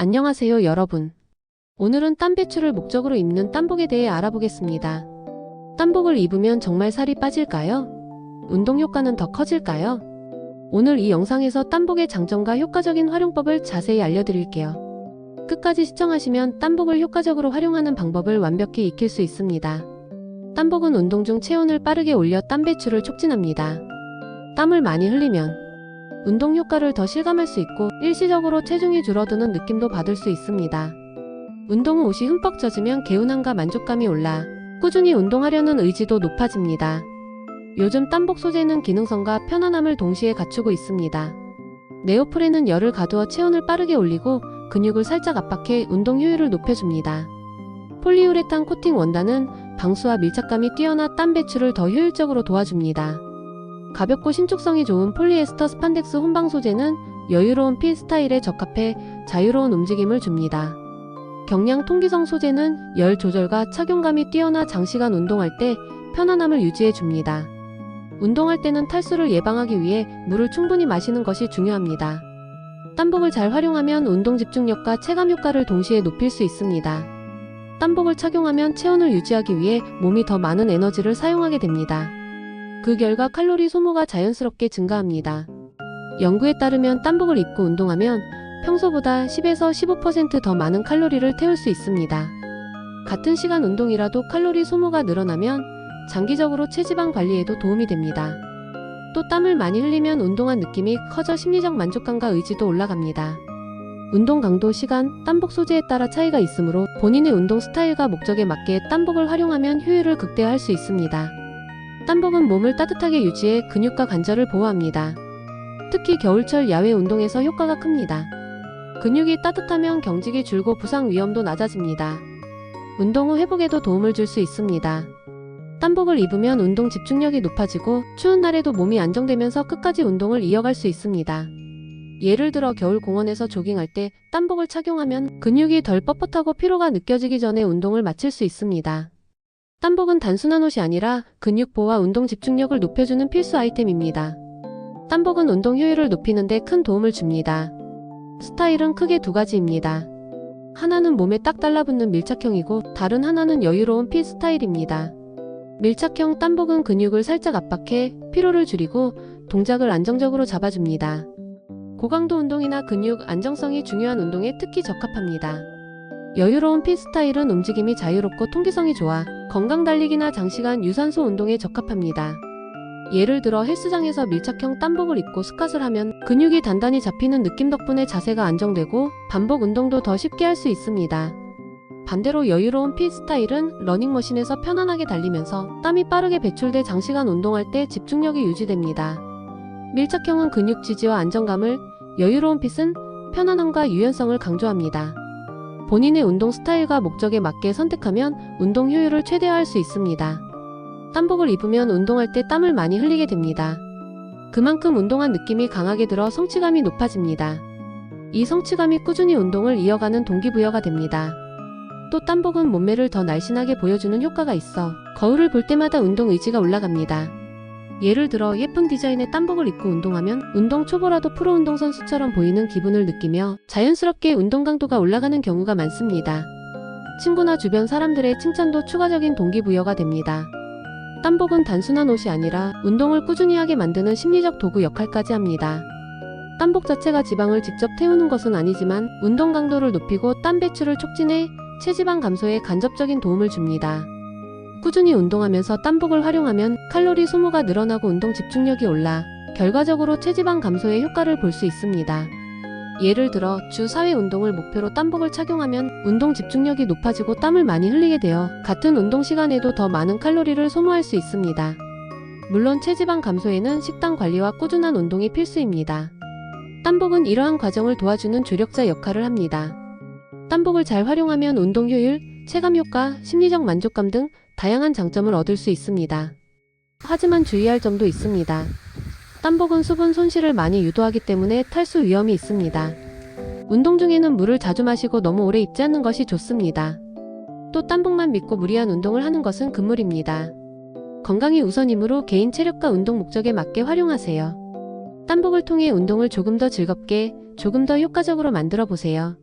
안녕하세요 여러분. 오늘은 땀 배출을 목적으로 입는 땀복에 대해 알아보겠습니다. 땀복을 입으면 정말 살이 빠질까요? 운동 효과는 더 커질까요? 오늘 이 영상에서 땀복의 장점과 효과적인 활용법을 자세히 알려드릴게요. 끝까지 시청하시면 땀복을 효과적으로 활용하는 방법을 완벽히 익힐 수 있습니다. 땀복은 운동 중 체온을 빠르게 올려 땀 배출을 촉진합니다. 땀을 많이 흘리면 운동 효과를 더 실감할 수 있고 일시적으로 체중이 줄어드는 느낌도 받을 수 있습니다. 운동 후 옷이 흠뻑 젖으면 개운함과 만족감이 올라 꾸준히 운동하려는 의지도 높아집니다. 요즘 땀복 소재는 기능성과 편안함을 동시에 갖추고 있습니다. 네오프렌은 열을 가두어 체온을 빠르게 올리고 근육을 살짝 압박해 운동 효율을 높여줍니다. 폴리우레탄 코팅 원단은 방수와 밀착감이 뛰어나 땀 배출을 더 효율적으로 도와줍니다. 가볍고 신축성이 좋은 폴리에스터 스판덱스 혼방 소재는 여유로운 핏 스타일에 적합해 자유로운 움직임을 줍니다. 경량 통기성 소재는 열 조절과 착용감이 뛰어나 장시간 운동할 때 편안함을 유지해 줍니다. 운동할 때는 탈수를 예방하기 위해 물을 충분히 마시는 것이 중요합니다. 땀복을 잘 활용하면 운동 집중력과 체감 효과를 동시에 높일 수 있습니다. 땀복을 착용하면 체온을 유지하기 위해 몸이 더 많은 에너지를 사용하게 됩니다. 그 결과 칼로리 소모가 자연스럽게 증가합니다. 연구에 따르면 땀복을 입고 운동하면 평소보다 10에서 15%더 많은 칼로리를 태울 수 있습니다. 같은 시간 운동이라도 칼로리 소모가 늘어나면 장기적으로 체지방 관리에도 도움이 됩니다. 또 땀을 많이 흘리면 운동한 느낌이 커져 심리적 만족감과 의지도 올라갑니다. 운동 강도, 시간, 땀복 소재에 따라 차이가 있으므로 본인의 운동 스타일과 목적에 맞게 땀복을 활용하면 효율을 극대화할 수 있습니다. 땀복은 몸을 따뜻하게 유지해 근육과 관절을 보호합니다. 특히 겨울철 야외 운동에서 효과가 큽니다. 근육이 따뜻하면 경직이 줄고 부상 위험도 낮아집니다. 운동 후 회복에도 도움을 줄 수 있습니다. 땀복을 입으면 운동 집중력이 높아지고 추운 날에도 몸이 안정되면서 끝까지 운동을 이어갈 수 있습니다. 예를 들어 겨울 공원에서 조깅할 때 땀복을 착용하면 근육이 덜 뻣뻣하고 피로가 느껴지기 전에 운동을 마칠 수 있습니다. 땀복은 단순한 옷이 아니라 근육 보호와 운동 집중력을 높여주는 필수 아이템입니다. 땀복은 운동 효율을 높이는 데 큰 도움을 줍니다. 스타일은 크게 두 가지입니다. 하나는 몸에 딱 달라붙는 밀착형이고 다른 하나는 여유로운 핏 스타일입니다. 밀착형 땀복은 근육을 살짝 압박해 피로를 줄이고 동작을 안정적으로 잡아줍니다. 고강도 운동이나 근육 안정성이 중요한 운동에 특히 적합합니다. 여유로운 핏 스타일은 움직임이 자유롭고 통기성이 좋아 건강 달리기나 장시간 유산소 운동에 적합합니다. 예를 들어 헬스장에서 밀착형 땀복을 입고 스쿼트를 하면 근육이 단단히 잡히는 느낌 덕분에 자세가 안정되고 반복 운동도 더 쉽게 할 수 있습니다. 반대로 여유로운 핏 스타일은 러닝머신에서 편안하게 달리면서 땀이 빠르게 배출돼 장시간 운동할 때 집중력이 유지됩니다. 밀착형은 근육 지지와 안정감을, 여유로운 핏은 편안함과 유연성을 강조합니다. 본인의 운동 스타일과 목적에 맞게 선택하면 운동 효율을 최대화할 수 있습니다. 땀복을 입으면 운동할 때 땀을 많이 흘리게 됩니다. 그만큼 운동한 느낌이 강하게 들어 성취감이 높아집니다. 이 성취감이 꾸준히 운동을 이어가는 동기부여가 됩니다. 또 땀복은 몸매를 더 날씬하게 보여주는 효과가 있어 거울을 볼 때마다 운동 의지가 올라갑니다. 예를 들어 예쁜 디자인의 땀복을 입고 운동하면 운동 초보라도 프로 운동 선수처럼 보이는 기분을 느끼며 자연스럽게 운동 강도가 올라가는 경우가 많습니다. 친구나 주변 사람들의 칭찬도 추가적인 동기부여가 됩니다. 땀복은 단순한 옷이 아니라 운동을 꾸준히 하게 만드는 심리적 도구 역할까지 합니다. 땀복 자체가 지방을 직접 태우는 것은 아니지만 운동 강도를 높이고 땀 배출을 촉진해 체지방 감소에 간접적인 도움을 줍니다. 꾸준히 운동하면서 땀복을 활용하면 칼로리 소모가 늘어나고 운동 집중력이 올라 결과적으로 체지방 감소에 효과를 볼 수 있습니다. 예를 들어 주 4회 운동을 목표로 땀복을 착용하면 운동 집중력이 높아지고 땀을 많이 흘리게 되어 같은 운동 시간에도 더 많은 칼로리를 소모할 수 있습니다. 물론 체지방 감소에는 식단 관리와 꾸준한 운동이 필수입니다. 땀복은 이러한 과정을 도와주는 조력자 역할을 합니다. 땀복을 잘 활용하면 운동 효율, 체감 효과, 심리적 만족감 등 다양한 장점을 얻을 수 있습니다. 하지만 주의할 점도 있습니다. 땀복은 수분 손실을 많이 유도하기 때문에 탈수 위험이 있습니다. 운동 중에는 물을 자주 마시고 너무 오래 입지 않는 것이 좋습니다. 또 땀복만 믿고 무리한 운동을 하는 것은 금물입니다. 건강이 우선이므로 개인 체력과 운동 목적에 맞게 활용하세요. 땀복을 통해 운동을 조금 더 즐겁게, 조금 더 효과적으로 만들어 보세요.